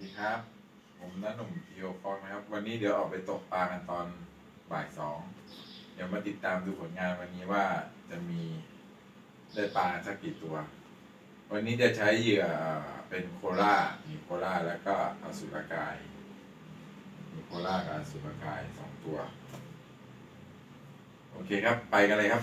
ดีครับ ผมนัทหนุ่มทีโอฟองนะครับ วันนี้เดี๋ยวออกไปตกปลากันตอนบ่ายสอง เดี๋ยวมาติดตามดูผลงานวันนี้ว่าจะมีได้ปลาสักกี่ตัว วันนี้จะใช้เหยื่อเป็นโคล่ามีโคล่าแล้วก็อสุรกาย มีโคล่ากับอสุรกายสองตัว โอเคครับ ไปกันเลยครับ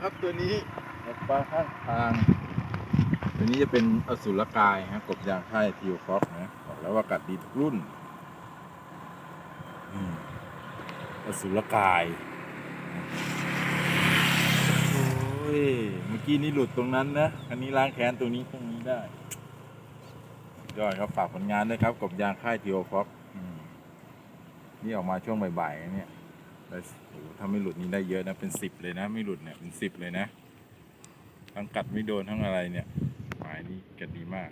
ครับตัวนี้ตกปลาข้างทาง ตัวนี้จะเป็นอสุรกายฮะกบยางค่ายทิวฟ็อกนะบอกแล้วว่ากัดดีทุกรุ่นอสุรกายโอ้ยเมื่อกี้นี่หลุดตรงนั้นนะอันนี้ล้างแค้นตรงนี้ตรงนี้ได้ยอดครับฝากผลงานด้วยครับกบยางค่ายทิวฟ็อกนี่ออกมาช่วงบ่ายๆนะเนี่ย ได้โอ้ถ้าไม่หลุดนี่ได้เยอะนะ เป็นสิบเลยนะ ไม่หลุดเนี่ย เป็นสิบเลยนะ ทั้งกัดไม่โดนทั้งอะไรเนี่ย หมายนี้กัดดีมาก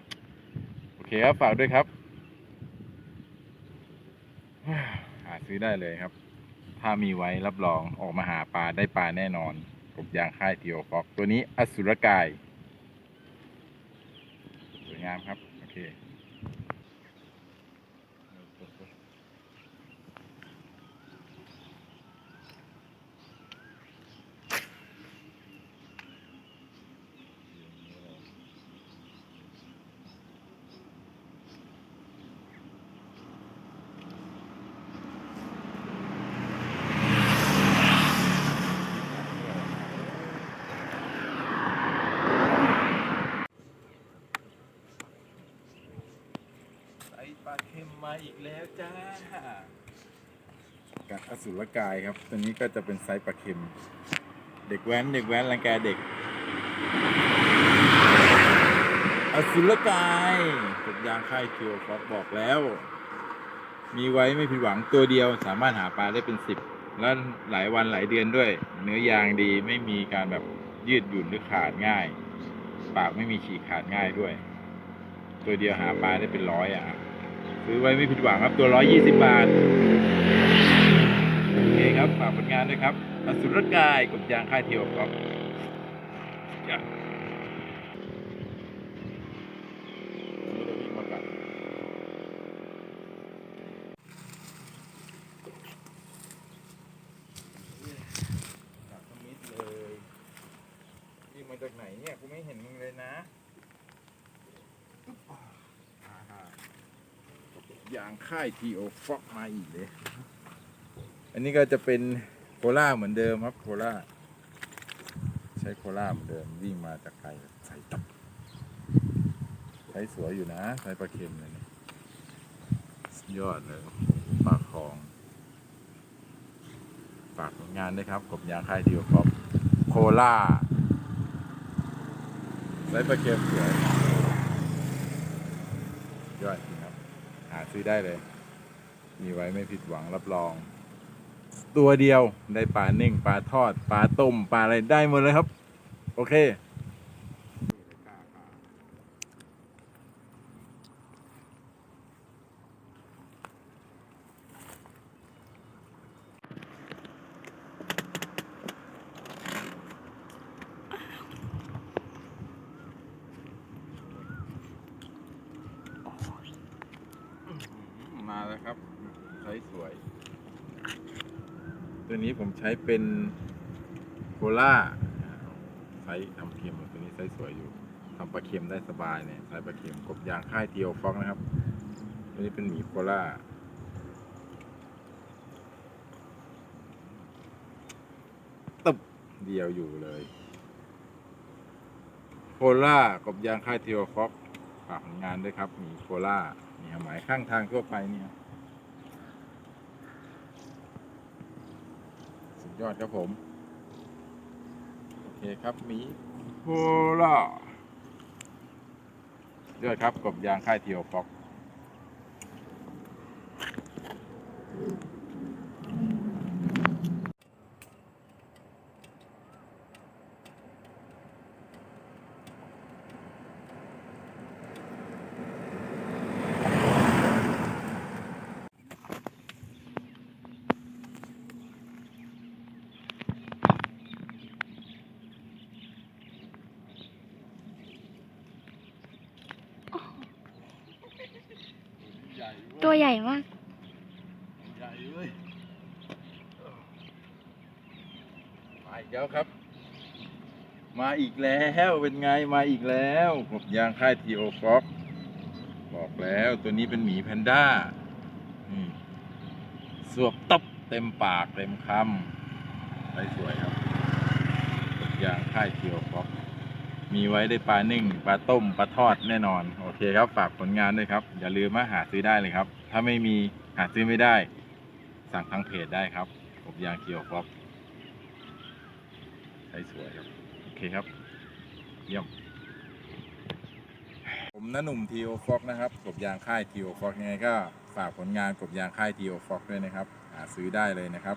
โอเคครับ ฝากด้วยครับ หาซื้อได้เลยครับ ถ้ามีไว้รับรองออกมาหาปลาได้ปลาแน่นอนกบยางค่ายทีโอฟอกตัวนี้อสุรกาย สวยงามครับ โอเค ใส่ ปลาเค็มมาอีกแล้วจ้า กับอสุรกายครับ ตัวนี้ก็จะเป็นไซส์ปลาเค็ม เด็กแว้นเด็กแว้นรังแกเด็ก อสุรกายกบยางค่ายเคียวฟอบอกแล้ว มีไว้ไม่ผิดหวังตัวเดียวสามารถหาปลาได้เป็นสิบแล้วหลายวันหลายเดือนด้วย เนื้อยางดีไม่มีการแบบยืดหยุ่นหรือขาดง่าย ปากไม่มีฉีกขาดง่ายด้วย ตัวเดียวหาปลาได้เป็นร้อยอะ ซื้อไว้ไม่ผิดหวังครับตัว 120บบาท โอเคครับ ฝากผลงานด้วยครับอสุรกายกับยางค่ายเทียวครับอย่าวิ่งมากัดกัดตรงนี้เลยวิ่งมาจากไหนเนี่ย กูไม่เห็นมึงเลยนะ อย่างค่ายทีโอฟอกมาอีกเลย อันนี้ก็จะเป็นโคล่าเหมือนเดิมครับโคล่าใช้โคล่าเหมือนเดิมวิ่งมาจากไกลใส่ตับใช้สวยอยู่นะใช้ปลาเค็มเลยนะยอดเลยปลาคลองฝากผลงานด้วยครับกบยาค่ายทีโอฟอกโคล่าไซไซส์ปลาเค็มสวยย ซื้อได้เลย มีไว้ไม่ผิดหวังรับรอง ตัวเดียวได้ปลาเน่งปลาทอดปลาต้มปลาอะไรได้หมดเลยครับ โอเค มาแล้วครับไซส์สวย ตัวนี้ผมใช้เป็นโคล่าไซส์ทำเค็มตัวนี้ไซส์สวยอยู่ทำปลาเค็มได้สบายเนี่ยไซส์ปลาเค็มกบยางค่ายเทียวฟอกนะครับ ตัวนี้เป็นหมีโคล่าตึบเดียวอยู่เลยโคล่ากบยางค่ายเทียวฟอกฝากผลงานด้วยครับหมีโคล่านี่ครับหมายข้างทางทั่วไปเนี่ย สุด ยอดครับผม โอเคครับมีโฮล่ายอดครับกบยางค่ายเทียวฟอก ตัวใหญ่มาก ใหญ่เว้ยมาอีกแล้วครับ มาอีกแล้วเป็นไงมาอีกแล้วกบยางค่ายทีโอฟ็อกบอกแล้วตัวนี้เป็นหมีแพนด้านี่สวบตบเต็มปากเต็มคำได้สวยครับกบยางค่ายทีโอฟ็อก มีไว้ได้ปลานึ่งปลาต้มปลาทอดแน่นอน โอเคครับ ฝากผลงานด้วยครับ อย่าลืมมาหาซื้อได้เลยครับ ถ้าไม่มีหาซื้อไม่ได้ สั่งทางเพจได้ครับกบยางเคียวฟ็อกใช้สวยครับ โอเคครับ เยี่ยม ผมน้าหนุ่มทีโอฟ็อกนะครับกบยางค่ายทีโอฟ็อกยังไงก็ฝากผลงานกบยางค่ายทีโอฟ็อกด้วยนะครับ หาซื้อได้เลยนะครับ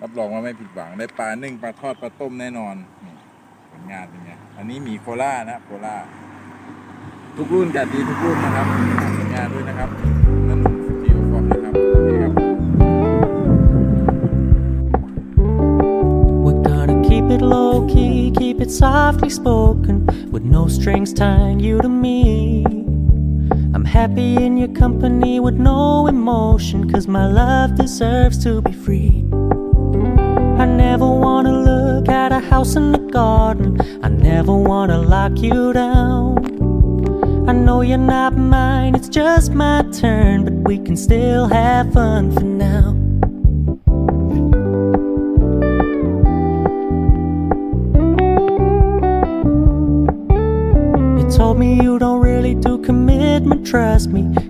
รับรองว่าไม่ผิดหวังได้ปลานึ่งปลาทอดปลาต้มแน่นอน งานเป็นไงอันนี้มีโคล่านะโคล่าทุกรุ่นจัดดีทุกรุ่นนะครับฝากผลงานด้วยนะครับน้าหนุ่มทีโอฟ็อกนะครับโอเครับ keep it low key, keep it softly spoken, with no strings tying you to me. I'm happy in your company with no emotion, cause my love deserves to be free. I never wanna look at a house in the garden, I never wanna lock you down. I know you're not mine, it's just my turn, but we can still have fun for now. You told me you don't really do commitment, trust me.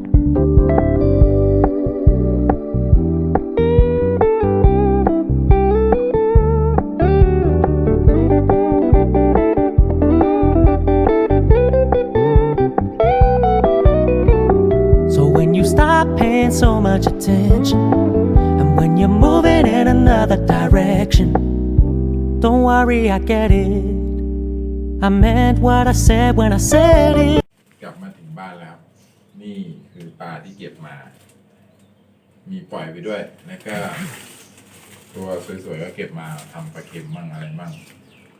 Much attention, and when you're moving in another direction, don't worry, I get it. I meant what I said when I said it. กลับมาถึงบ้านแล้ว นี่คือปลาที่เก็บมา มีปล่อยไปด้วย แล้วก็ ตัวสวยๆก็เก็บมาทำปลาเค็มมั่งอะไรมั่ง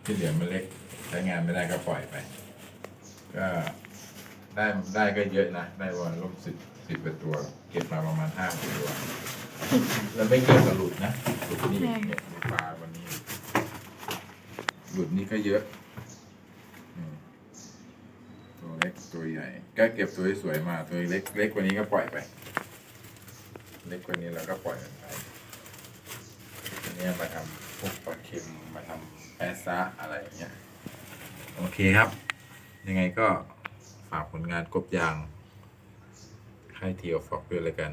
ที่เหลือมันเล็กใช้งานไม่ได้ก็ปล่อยไป ก็ได้ได้ก็เยอะนะ ได้วันร่วมสิบ สิบเว่าตัว เก็บมาประมาณห้าตัว แล้วไม่เกี่ยวกับหลุดนะหลุดนี่เหลุดปลาวันนี้ หลุดนี่ก็เยอะตัวเล็กตัวใหญ่ ก็เก็บตัวสวยๆมาตัวเล็กเล็กกว่านี้ก็ปล่อยไป เล็กกว่านี้เราก็ปล่อยไปอันนี้มาทำพวกปลาเค็มมาทำแปซะอะไรเงี้ย โอเคครับ ยังไงก็ฝากผลงานกบยาง ให้ t of fox ด้วยแล้กัน